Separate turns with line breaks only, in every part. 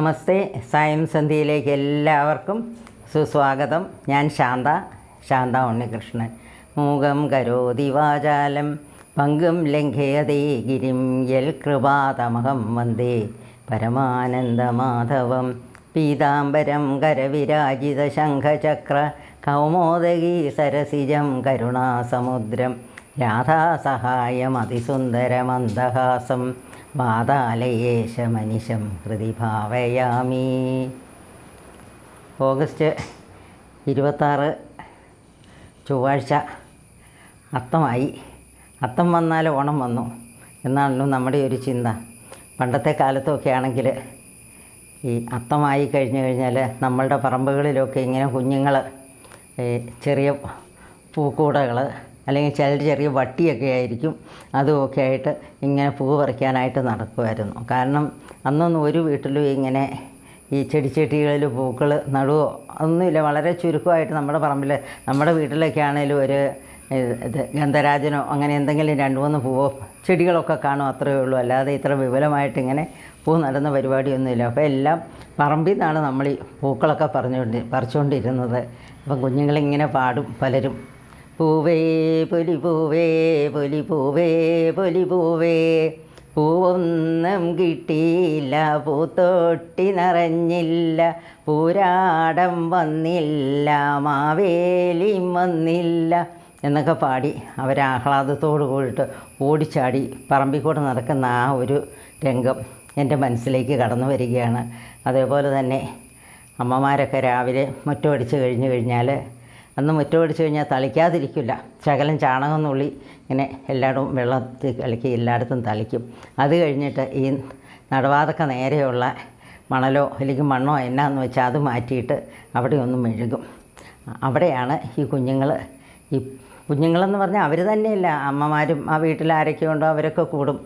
നമസ്തേ. സായം സന്ധ്യയിലേക്ക് എല്ലാവർക്കും സുസ്വാഗതം. ഞാൻ ശാന്ത ശാന്ത ഉണ്ണികൃഷ്ണൻ. മൂകം കരോതി വാചാലം പങ്കും ലംഘയതേ ഗിരിം യൽ കൃപാതമഹം വന്ദേ. പരമാനന്ദ മാധവം പീതാംബരം കരവിരാജിത ശംഖചക്ര കൗമോദകി സരസിജം കരുണാസമുദ്രം രാധാസഹായം അതിസുന്ദരമന്ദഹാസം വാതാലയേശമനിശം ഹൃതി ഭാവയാമി. ഓഗസ്റ്റ് ഇരുപത്താറ് ചൊവ്വാഴ്ച അത്തമായി അത്തം വന്നാൽ ഓണം വന്നു എന്നാണല്ലോ നമ്മുടെ ഒരു ചിന്ത. പണ്ടത്തെ കാലത്തൊക്കെ ആണെങ്കിൽ ഈ അത്തമായി കഴിഞ്ഞു കഴിഞ്ഞാൽ നമ്മളുടെ പറമ്പുകളിലൊക്കെ ഇങ്ങനെ കുഞ്ഞുങ്ങൾ ചെറിയ പൂക്കൂടകൾ അല്ലെങ്കിൽ ചില ചെറിയ വട്ടിയൊക്കെ ആയിരിക്കും അതുമൊക്കെ ആയിട്ട് ഇങ്ങനെ പൂ പറിക്കാനായിട്ട് നടക്കുമായിരുന്നു. കാരണം അന്നൊന്നും ഒരു വീട്ടിലും ഇങ്ങനെ ഈ ചെടിച്ചട്ടികളിൽ പൂക്കൾ നടുവോ ഒന്നുമില്ല. വളരെ ചുരുക്കമായിട്ട് നമ്മുടെ പറമ്പിൽ നമ്മുടെ വീട്ടിലൊക്കെ ആണെങ്കിലും ഒരു ഇത് ഗന്ധരാജനോ അങ്ങനെ എന്തെങ്കിലും രണ്ട് മൂന്ന് പൂവോ ചെടികളൊക്കെ കാണും അത്രയേ ഉള്ളൂ. അല്ലാതെ ഇത്ര വിപുലമായിട്ട് ഇങ്ങനെ പൂ നടുന്ന പരിപാടിയൊന്നുമില്ല. അപ്പോൾ എല്ലാം പറമ്പിൽ നിന്നാണ് നമ്മൾ ഈ പൂക്കളൊക്കെ പറഞ്ഞുകൊണ്ട് പറിച്ചുകൊണ്ടിരുന്നത്. അപ്പം കുഞ്ഞുങ്ങളിങ്ങനെ പാടും പലരും. പൂവേ പൊലി പൂവേ പൊലി പൂവേ പൊലി പൂവേ പൂവൊന്നും കിട്ടിയില്ല പൂത്തൊട്ടി നിറഞ്ഞില്ല പൂരാടം വന്നില്ല മാവേലിയും വന്നില്ല എന്നൊക്കെ പാടി അവരാഹ്ലാദത്തോട് കൂടിയിട്ട് ഓടിച്ചാടി പറമ്പിക്കൂടെ നടക്കുന്ന ആ ഒരു രംഗം എന്റെ മനസ്സിലേക്ക് കടന്നു വരികയാണ്. അതേപോലെ തന്നെ അമ്മമാരൊക്കെ രാവിലെ മുറ്റമടിച്ച് കഴിഞ്ഞ് കഴിഞ്ഞാൽ അന്ന് മുറ്റമടിച്ച് കഴിഞ്ഞാൽ തളിക്കാതിരിക്കില്ല ശകലം ചാണകം നുള്ളി ഇങ്ങനെ എല്ലായിടവും വെള്ളത്തിൽ കളിക്ക് എല്ലായിടത്തും തളിക്കും. അത് കഴിഞ്ഞിട്ട് ഈ നടവാതൊക്കെ നേരെയുള്ള മണലോ അല്ലെങ്കിൽ മണ്ണോ എന്നാന്ന് വെച്ചാൽ അത് മാറ്റിയിട്ട് അവിടെ ഒന്ന് മെഴുകും. അവിടെയാണ് ഈ കുഞ്ഞുങ്ങൾ ഈ കുഞ്ഞുങ്ങളെന്ന് പറഞ്ഞാൽ അവർ തന്നെയല്ല. അമ്മമാരും ആ വീട്ടിൽ ആരൊക്കെ ഉണ്ടോ അവരൊക്കെ കൂടും.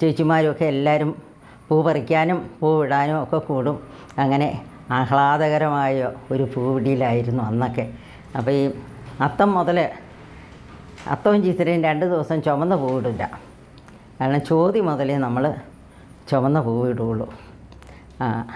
ചേച്ചിമാരും ഒക്കെ എല്ലാവരും പൂ പറിക്കാനും പൂ ഇടാനും ഒക്കെ കൂടും. അങ്ങനെ ആഹ്ലാദകരമായ ഒരു പൂവിടിയിലായിരുന്നു അന്നൊക്കെ. അപ്പോൾ ഈ അത്തം മുതൽ അത്തവും ചിത്തിരയും രണ്ട് ദിവസം ചുമന്ന പൂവിടില്ല. കാരണം ചോതി മുതലേ നമ്മൾ ചുമന്ന പൂവിടുള്ളൂ. ആ.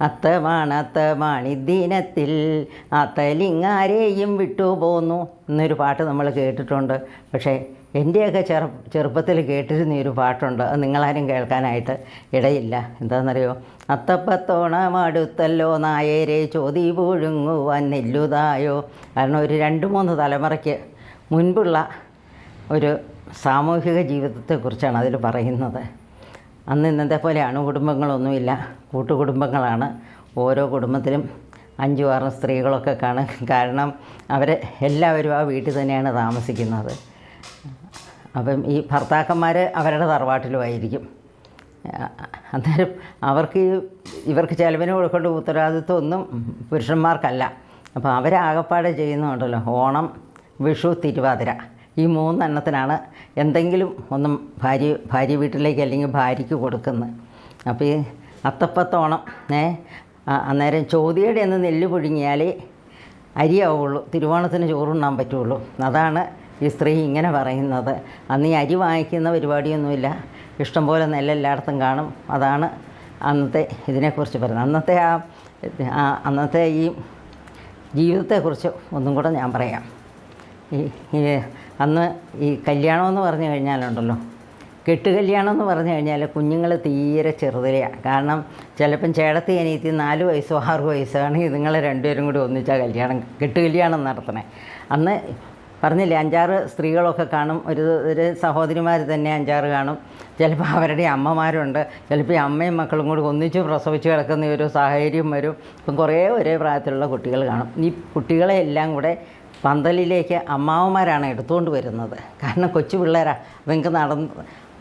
അത്തമാണ് അത്തമാണ് ദിനത്തിൽ. അത്തലിങ്ങാരെയും വിട്ടുപോന്നു. എന്നൊരു പാട്ട് നമ്മൾ കേട്ടിട്ടുണ്ട്. പക്ഷേ എന്റെയൊക്കെ ചെറു ചെറുപ്പത്തിൽ കേട്ടിരുന്ന ഒരു പാട്ടുണ്ട്. അത് നിങ്ങളാരും കേൾക്കാനായിട്ട് ഇടയില്ല. എന്താണെന്നറിയോ? അത്തപ്പത്തോണമടുത്തല്ലോ നായരെ ചോതി പുഴുങ്ങുവാൻ നെല്ലുതായോ? കാരണം ഒരു രണ്ട് മൂന്ന് തലമുറയ്ക്ക് മുൻപുള്ള ഒരു സാമൂഹിക ജീവിതത്തെക്കുറിച്ചാണ് അതിൽ പറയുന്നത്. അന്ന് ഇന്നത്തെ പോലെ അണുകുടുംബങ്ങളൊന്നുമില്ല. കൂട്ടുകുടുംബങ്ങളാണ്. ഓരോ കുടുംബത്തിലും അഞ്ചു ആറും സ്ത്രീകളൊക്കെ കാണും കാരണം അവരെ എല്ലാവരും ആ വീട്ടിൽ തന്നെയാണ് താമസിക്കുന്നത്. അപ്പം ഈ ഭർത്താക്കന്മാർ അവരുടെ തറവാട്ടിലുമായിരിക്കും. അന്നേരം അവർക്ക് ഇവർക്ക് ചിലവിന് കൊടുക്കേണ്ട ഉത്തരവാദിത്വം ഒന്നും പുരുഷന്മാർക്കല്ല. അപ്പോൾ അവരാകപ്പാടെ ചെയ്യുന്നുണ്ടല്ലോ ഓണം വിഷു തിരുവാതിര. ഈ മൂന്നെണ്ണത്തിനാണ് എന്തെങ്കിലും ഒന്നും ഭാര്യ ഭാര്യ വീട്ടിലേക്ക് അല്ലെങ്കിൽ ഭാര്യയ്ക്ക് കൊടുക്കുന്നത്. അപ്പോൾ ഈ അത്തപ്പത്തോണം ഏ അന്നേരം ചോദ്യയുടെ ഒന്ന് നെല്ല് പുഴുങ്ങിയാലേ അരിയാവുള്ളൂ തിരുവോണത്തിന് ചോറുണ്ണാൻ പറ്റുള്ളൂ. അതാണ് ഈ സ്ത്രീ ഇങ്ങനെ പറയുന്നത്. അന്ന് ഈ അരി വാങ്ങിക്കുന്ന പരിപാടിയൊന്നുമില്ല. ഇഷ്ടംപോലെ നെല്ല് എല്ലായിടത്തും കാണും. അതാണ് അന്നത്തെ ഇതിനെക്കുറിച്ച് പറയുന്നത്. അന്നത്തെ ആ അന്നത്തെ ഈ ജീവിതത്തെക്കുറിച്ച് ഒന്നും കൂടെ ഞാൻ പറയാം. ഈ അന്ന് ഈ കല്യാണമെന്ന് പറഞ്ഞു കഴിഞ്ഞാലുണ്ടല്ലോ. കെട്ട് കല്യാണം എന്ന് പറഞ്ഞു കഴിഞ്ഞാൽ കുഞ്ഞുങ്ങൾ തീരെ ചെറുതിലെയാണ് കാരണം ചിലപ്പം ചേടത്തി അനിയത്തി നാല് വയസ്സോ ആറ് വയസ്സോ ആണെങ്കിൽ നിങ്ങൾ രണ്ടുപേരും കൂടി ഒന്നിച്ചാൽ കല്യാണം കെട്ട് കല്യാണം നടത്തണേ അന്ന് പറഞ്ഞില്ലേ അഞ്ചാറ് സ്ത്രീകളൊക്കെ കാണും ഒരു ഒരു സഹോദരിമാർ തന്നെ അഞ്ചാറ് കാണും. ചിലപ്പോൾ അവരുടെ അമ്മമാരുണ്ട് ചിലപ്പോൾ ഈ അമ്മയും മക്കളും കൂടി ഒന്നിച്ച് പ്രസവിച്ച് കിടക്കുന്ന ഒരു സാഹചര്യം വരും. ഇപ്പം കുറേ ഒരേ പ്രായത്തിലുള്ള കുട്ടികൾ കാണും. ഈ കുട്ടികളെ എല്ലാം കൂടെ പന്തലിലേക്ക് അമ്മാവന്മാരാണ് എടുത്തുകൊണ്ട് വരുന്നത്. കാരണം കൊച്ചു പിള്ളേരാണ് നിങ്ങൾക്ക് നടന്ന്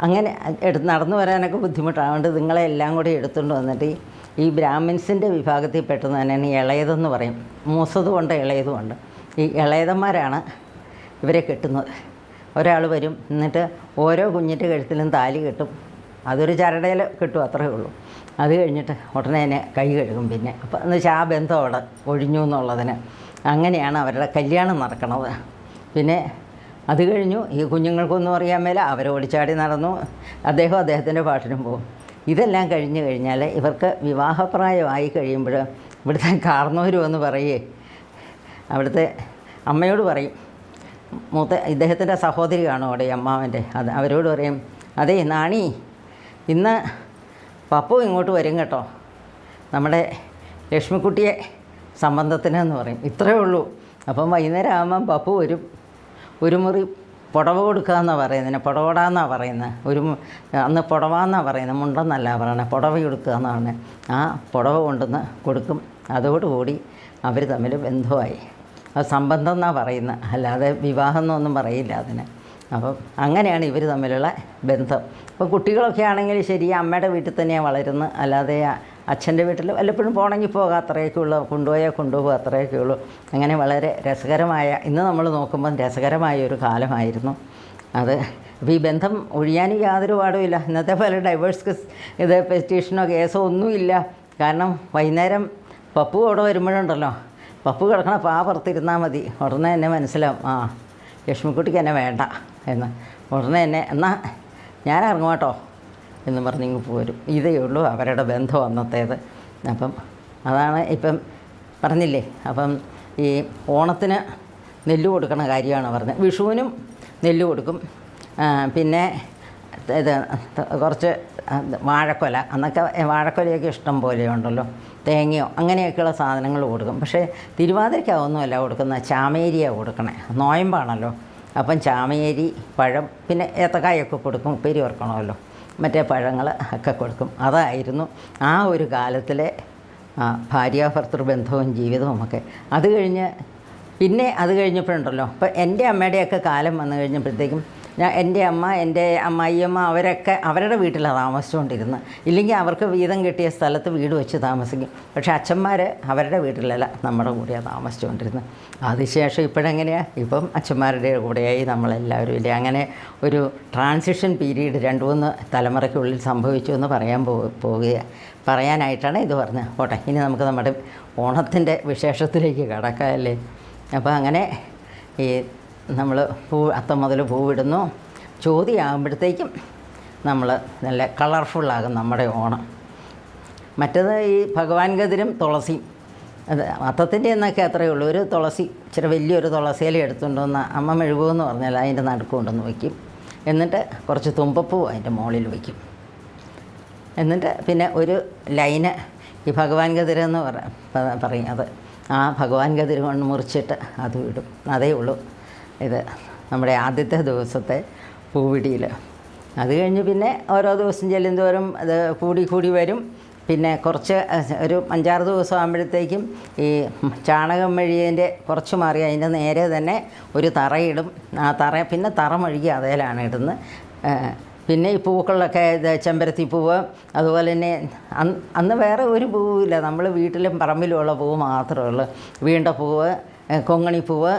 അങ്ങനെ എടു നടന്നു വരാനൊക്കെ ബുദ്ധിമുട്ടാണ്. അതുകൊണ്ട് നിങ്ങളെ എല്ലാം കൂടി എടുത്തുകൊണ്ട് വന്നിട്ട് ഈ ബ്രാഹ്മിൻസിന്റെ വിഭാഗത്തിൽ പെട്ടെന്ന് തന്നെയാണ് ഇളയതെന്ന് പറയും. മൂസതുകൊണ്ട് ഇളയതുമുണ്ട് ഈ ഇളയതന്മാരാണ് ഇവരെ കെട്ടുന്നത്. ഒരാൾ വരും എന്നിട്ട് ഓരോ കുഞ്ഞിന്റെ കഴുത്തിലും താലി കെട്ടും. അതൊരു ചരടയിൽ കിട്ടും അത്രയേ ഉള്ളൂ. അത് കഴിഞ്ഞിട്ട് ഉടനെ തന്നെ കൈ കഴുകും പിന്നെ. അപ്പം എന്ന് വെച്ചാൽ ആ ബന്ധം അവിടെ ഒഴിഞ്ഞു എന്നുള്ളതിന്. അങ്ങനെയാണ് അവരുടെ കല്യാണം നടക്കണത്. പിന്നെ അത് കഴിഞ്ഞു ഈ കുഞ്ഞുങ്ങൾക്കൊന്നും അറിയാൻ മേല അവർ ഓടിച്ചാടി നടന്നു. അദ്ദേഹം അദ്ദേഹത്തിന്റെ പാട്ടിനും പോകും. ഇതെല്ലാം കഴിഞ്ഞു കഴിഞ്ഞാൽ ഇവർക്ക് വിവാഹപ്രായമായി കഴിയുമ്പോൾ ഇവിടുത്തെ കാർന്നവർ എന്ന് പറയേ അവിടുത്തെ അമ്മയോട് പറയും മൂത്ത ഇദ്ദേഹത്തിന്റെ സഹോദരി കാണും അവിടെ അമ്മാവന്റെ? അത് അവരോട് പറയും അതേ നാണി ഇന്ന് പപ്പു ഇങ്ങോട്ട് വരും കേട്ടോ. നമ്മുടെ ലക്ഷ്മിക്കുട്ടിയെ സംബന്ധത്തിന് എന്ന് പറയും. ഇത്രയേ ഉള്ളൂ. അപ്പം വൈകുന്നേരം ആകുമ്പം പപ്പു വരും. ഒരു മുറി പുടവ കൊടുക്കുക എന്നാണ് പറയുന്നത് പുടവടാന്നാണ് പറയുന്നത് ഒരു അന്ന് പുടവാന്നാണ് പറയുന്നത് മുണ്ടെന്നല്ല പറയണത് പുടവ കൊടുക്കുക എന്നാണ് ആ പുടവ കൊണ്ടുവന്ന് കൊടുക്കും. അതോടുകൂടി അവർ തമ്മിൽ ബന്ധമായി. സംബന്ധം എന്നാണ് പറയുന്നത് അല്ലാതെ വിവാഹം എന്നൊന്നും പറയില്ല അതിന്. അപ്പം അങ്ങനെയാണ് ഇവർ തമ്മിലുള്ള ബന്ധം. ഇപ്പോൾ കുട്ടികളൊക്കെ ആണെങ്കിൽ ശരി അമ്മയുടെ വീട്ടിൽ തന്നെയാണ് വളരുന്നത് അല്ലാതെ അച്ഛന്റെ വീട്ടിൽ വല്ലപ്പോഴും പോകണമെങ്കിൽ പോകാം അത്രയൊക്കെ ഉള്ളൂ. കൊണ്ടുപോയാൽ കൊണ്ടുപോകാം അത്രയൊക്കെ ഉള്ളൂ. അങ്ങനെ വളരെ രസകരമായ ഇന്ന് നമ്മൾ നോക്കുമ്പം രസകരമായ ഒരു കാലമായിരുന്നു. അത് അപ്പോൾ ഈ ബന്ധം ഒഴിയാനും യാതൊരു പാടുമില്ല ഇന്നത്തെ പോലെ ഡൈവേഴ്സ് ഇത് പെറ്റീഷനോ കേസോ ഒന്നുമില്ല. കാരണം വൈകുന്നേരം പപ്പു അവിടെ വരുമ്പോഴുണ്ടല്ലോ. പപ്പു കിടക്കണ പാ പുറത്തിരുന്നാൽ മതി. ഉടനെ തന്നെ മനസ്സിലാവും. ആ ലക്ഷ്മിക്കുട്ടിക്ക് എന്നെ വേണ്ട എന്ന്. ഉടനെ തന്നെ എന്നാൽ ഞാൻ ഇറങ്ങും കേട്ടോ എന്ന് പറഞ്ഞ് ഇങ്ങ് പോരും. ഇതേ ഉള്ളൂ അവരുടെ ബന്ധം അന്നത്തേത്. അപ്പം അതാണ് ഇപ്പം പറഞ്ഞില്ലേ അപ്പം ഈ ഓണത്തിന് നെല്ല് കൊടുക്കണ കാര്യമാണ് പറഞ്ഞത്. വിഷുവിനും നെല്ല് കൊടുക്കും. പിന്നെ ഇത് കുറച്ച് വാഴക്കൊല. അന്നൊക്കെ വാഴക്കൊലയൊക്കെ ഇഷ്ടം പോലെ ഉണ്ടല്ലോ തേങ്ങയോ അങ്ങനെയൊക്കെയുള്ള സാധനങ്ങൾ കൊടുക്കും. പക്ഷേ തിരുവാതിരയ്ക്ക് അതൊന്നുമല്ല കൊടുക്കുന്നത്. ചാമേരിയാണ് കൊടുക്കണേ. നോയമ്പാണല്ലോ. അപ്പം ചാമേരി പഴം പിന്നെ ഏത്തക്കായൊക്കെ കൊടുക്കും. ഉപ്പേരി ഓർക്കണമല്ലോ മറ്റേ പഴങ്ങൾ ഒക്കെ കൊടുക്കും. അതായിരുന്നു ആ ഒരു കാലത്തിലെ ഭാര്യാഭർത്തൃ ബന്ധവും ജീവിതവും ഒക്കെ. അത് കഴിഞ്ഞ് പിന്നെ അത് കഴിഞ്ഞപ്പോഴുണ്ടല്ലോ. ഇപ്പം എന്റെ അമ്മയുടെയൊക്കെ കാലം വന്നു കഴിഞ്ഞപ്പോഴത്തേക്കും ഞാൻ എന്റെ അമ്മ എന്റെ അമ്മായിയമ്മ അവരൊക്കെ അവരുടെ വീട്ടിലാണ് താമസിച്ചുകൊണ്ടിരുന്നത്. ഇല്ലെങ്കിൽ അവർക്ക് വീതം കിട്ടിയ സ്ഥലത്ത് വീട് വെച്ച് താമസിക്കും. പക്ഷേ അച്ഛന്മാർ അവരുടെ വീട്ടിലല്ല നമ്മുടെ കൂടെയാണ് താമസിച്ചുകൊണ്ടിരുന്നത്. അതിനുശേഷം ഇപ്പോഴെങ്ങനെയാണ് ഇപ്പം അച്ഛന്മാരുടെ കൂടെയായി നമ്മളെല്ലാവരും ഇല്ലേ? അങ്ങനെ ഒരു ട്രാൻസിഷൻ പീരീഡ് രണ്ട് മൂന്ന് തലമുറയ്ക്കുള്ളിൽ സംഭവിച്ചു എന്ന് പറയാൻ പോവുകയാണ് പോവുക പറയാനായിട്ടാണ് ഇത് പറഞ്ഞത്. പോട്ടെ ഇനി നമുക്ക് നമ്മുടെ ഓണത്തിന്റെ വിശേഷത്തിലേക്ക് കടക്കാം അല്ലേ അപ്പോൾ അങ്ങനെ ഈ നമ്മൾ പൂ അത്തം മുതൽ പൂവിടുന്നു. ചോതിയാകുമ്പോഴത്തേക്കും നമ്മൾ നല്ല കളർഫുള്ളാകും നമ്മുടെ ഓണം. മറ്റത് ഈ ഭഗവാൻ ഗതിരും തുളസിയും അത് അത്തത്തിന്റെ എന്നൊക്കെ അത്രയേ ഉള്ളൂ. ഒരു തുളസി ഇച്ചിരി വലിയൊരു തുളസിയില എടുത്തുകൊണ്ട് വന്ന് അമ്മ മെഴുകുമെന്ന് പറഞ്ഞാൽ അതിന്റെ നടുക്ക് കൊണ്ടുവന്ന് വയ്ക്കും. എന്നിട്ട് കുറച്ച് തുമ്പപ്പൂ അതിന്റെ മുകളിൽ വയ്ക്കും. എന്നിട്ട് പിന്നെ ഒരു ലൈന് ഈ ഭഗവാൻ ഗതിരെന്ന് പറ പറയും അത്. ആ ഭഗവാൻ ഗതിര കൊണ്ട് മുറിച്ചിട്ട് അത് വിടും അതേ ഉള്ളൂ. ഇത് നമ്മുടെ ആദ്യത്തെ ദിവസത്തെ പൂവിടിയിൽ. അത് കഴിഞ്ഞ് പിന്നെ ഓരോ ദിവസം ചെല്ലുന്തോറും അത് കൂടി കൂടി വരും. പിന്നെ കുറച്ച് ഒരു അഞ്ചാറ് ദിവസം ആകുമ്പോഴത്തേക്കും ഈ ചാണകം മെഴിയതിന്റെ കുറച്ച് മാറി അതിന്റെ നേരെ തന്നെ ഒരു തറയിടും. ആ തറ പിന്നെ തറ മെഴുകി അതേലാണ് ഇടുന്നത്. പിന്നെ ഈ പൂക്കളിലൊക്കെ ഇത് ചെമ്പരത്തി പൂവ് അതുപോലെ തന്നെ അന്ന് വേറെ ഒരു പൂവില്ല നമ്മൾ വീട്ടിലും പറമ്പിലുമുള്ള പൂവ് മാത്രമേ ഉള്ളൂ. വീണ്ട പൂവ് കൊങ്ങണി കൊങ്ങണിപ്പൂവ്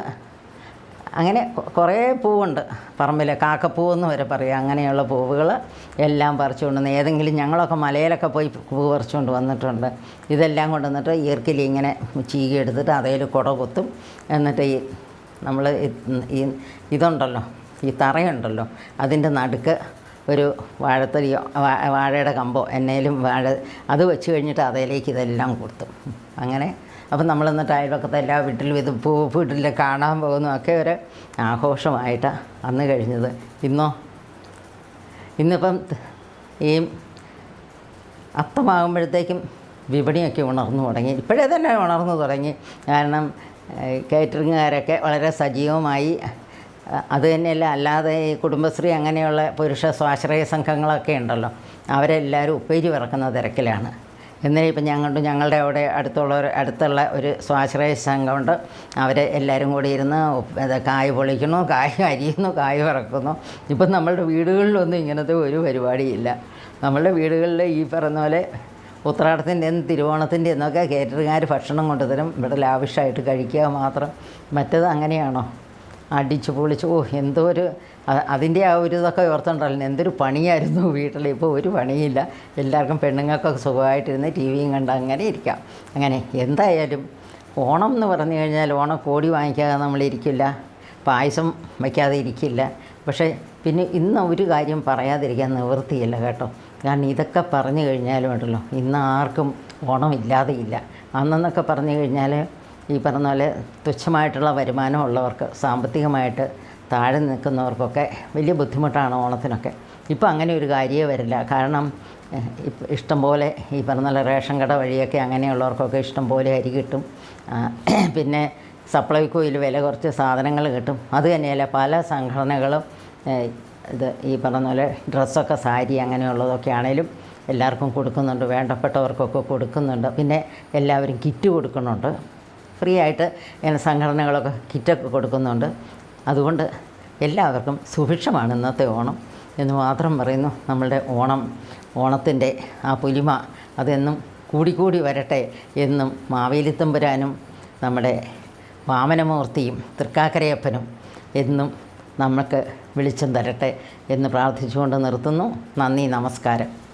അങ്ങനെ കുറേ പൂവുണ്ട്. പറമ്പിൽ കാക്കപ്പൂവെന്ന് വരെ പറയും. അങ്ങനെയുള്ള പൂവുകൾ എല്ലാം പറിച്ചുകൊണ്ട് കൊണ്ടുവന്ന് ഏതെങ്കിലും ഞങ്ങളൊക്കെ മലയിലൊക്കെ പോയി പൂ പറിച്ചുകൊണ്ട് വന്നിട്ടുണ്ട്. ഇതെല്ലാം കൊണ്ടുവന്നിട്ട് ഈർക്കിലി ഇങ്ങനെ ചീകി എടുത്തിട്ട് അതേൽ കുട കുത്തും. എന്നിട്ട് ഈ നമ്മൾ ഈ ഇതുണ്ടല്ലോ ഈ തറയുണ്ടല്ലോ അതിന്റെ നടുക്ക് ഒരു വാഴത്തടിയോ വാഴയുടെ കമ്പോ എന്നേലും വാഴ അത് വെച്ച് കഴിഞ്ഞിട്ട് അതിലേക്ക് ഇതെല്ലാം കൊടുത്തു അങ്ങനെ അപ്പം നമ്മൾ എന്നിട്ട് എല്ലാ വീട്ടിലും ഇത് പൂ വീട്ടിൽ കാണാൻ പോകുന്നു ഒക്കെ ഒരു ആഘോഷമായിട്ടാണ് അന്ന് കഴിഞ്ഞത്. ഇന്നോ? ഇന്നിപ്പം ഈ അത്തമാകുമ്പോഴത്തേക്കും വിപണിയൊക്കെ ഉണർന്നു തുടങ്ങി. ഇപ്പോഴേ തന്നെ ഉണർന്നു തുടങ്ങി. കാരണം കേറ്ററിങ്ങുകാരൊക്കെ വളരെ സജീവമായി. അത് തന്നെയല്ല അല്ലാതെ ഈ കുടുംബശ്രീ അങ്ങനെയുള്ള പുരുഷ സ്വാശ്രയ സംഘങ്ങളൊക്കെ ഉണ്ടല്ലോ. അവരെല്ലാവരും ഉപ്പേരി വിറക്കുന്ന തിരക്കിലാണ്. എന്നാലും ഇപ്പം ഞങ്ങളുടെ ഞങ്ങളുടെ അവിടെ അടുത്തുള്ള അടുത്തുള്ള ഒരു സ്വാശ്രയ സംഘമുണ്ട്. അവർ എല്ലാവരും കൂടി ഇരുന്ന് കായ് പൊളിക്കുന്നു കായ് അരിയുന്നു കായ് പറക്കുന്നു ഇപ്പം നമ്മളുടെ വീടുകളിലൊന്നും ഇങ്ങനത്തെ ഒരു പരിപാടിയില്ല. നമ്മളുടെ വീടുകളിൽ ഈ പറഞ്ഞ പോലെ ഉത്രാടത്തിന്റെ തിരുവോണത്തിന്റെ എന്നൊക്കെ കേറ്ററുകാർ ഭക്ഷണം കൊണ്ടുതരും. ഇവിടെ ലാവിഷായിട്ട് കഴിക്കുക മാത്രം. മറ്റത് അങ്ങനെയാണോ? അടിച്ചു പൊളിച്ചു ഓ എന്തോ ഒരു അതിന്റെ ആ ഒരു ഇതൊക്കെ ഓർത്തുണ്ടല്ലോ എന്തൊരു പണിയായിരുന്നു വീട്ടിൽ ഇപ്പോൾ ഒരു പണിയില്ല. എല്ലാവർക്കും പെണ്ണുങ്ങൾക്കൊക്കെ സുഖമായിട്ടിരുന്ന് ടി വിയും കണ്ട് അങ്ങനെ ഇരിക്കാം. അങ്ങനെ എന്തായാലും ഓണം എന്ന് പറഞ്ഞു കഴിഞ്ഞാൽ ഓണം കോടി വാങ്ങിക്കാതെ നമ്മളിരിക്കില്ല പായസം വയ്ക്കാതെ ഇരിക്കില്ല. പക്ഷേ പിന്നെ ഇന്ന് ഒരു കാര്യം പറയാതിരിക്കാൻ നിവൃത്തിയില്ല കേട്ടോ. കാരണം ഇതൊക്കെ പറഞ്ഞു കഴിഞ്ഞാലും ഉണ്ടല്ലോ ഇന്ന് ആർക്കും ഓണമില്ലാതെ ഇല്ല. അന്നെന്നൊക്കെ പറഞ്ഞു കഴിഞ്ഞാൽ ഈ പറഞ്ഞ പോലെ തുച്ഛമായിട്ടുള്ള വരുമാനം ഉള്ളവർക്ക് സാമ്പത്തികമായിട്ട് താഴെ നിൽക്കുന്നവർക്കൊക്കെ വലിയ ബുദ്ധിമുട്ടാണ് ഓണത്തിനൊക്കെ. ഇപ്പോൾ അങ്ങനെ ഒരു കാര്യമേ വരില്ല. കാരണം ഇഷ്ടംപോലെ ഇപ്പ ഇഷ്ടം പോലെ ഈ പറഞ്ഞ റേഷൻ കട വഴിയൊക്കെ അങ്ങനെയുള്ളവർക്കൊക്കെ ഇഷ്ടംപോലെ അരി കിട്ടും. പിന്നെ സപ്ലൈകോയിൽ വില കുറച്ച് സാധനങ്ങൾ കിട്ടും. അത് തന്നെയല്ല പല സംഘടനകളും ഇത് ഈ പറഞ്ഞ പോലെ ഡ്രസ്സൊക്കെ സാരി അങ്ങനെയുള്ളതൊക്കെ ആണേലും എല്ലാവർക്കും കൊടുക്കുന്നുണ്ട്. വേണ്ടപ്പെട്ടവർക്കൊക്കെ കൊടുക്കുന്നുണ്ട്. പിന്നെ എല്ലാവരും കിറ്റ് കൊടുക്കുന്നുണ്ട്. ഫ്രീ ആയിട്ട് ഇങ്ങനെ സംഘടനകളൊക്കെ കിറ്റൊക്കെ കൊടുക്കുന്നുണ്ട്. അതുകൊണ്ട് എല്ലാവർക്കും സുഭിക്ഷമാണ് ഇന്നത്തെ ഓണം എന്ന് മാത്രം പറയുന്നു. നമ്മളുടെ ഓണം ഓണത്തിന്റെ ആ പുലിമ അതെന്നും കൂടിക്കൂടി വരട്ടെ എന്നും മാവേലിത്തമ്പുരാനും നമ്മുടെ വാമനമൂർത്തിയും തൃക്കാക്കരയപ്പനും എന്നും നമുക്ക് വെളിച്ചം തരട്ടെ എന്ന് പ്രാർത്ഥിച്ചുകൊണ്ട് നിർത്തുന്നു. നന്ദി നമസ്കാരം.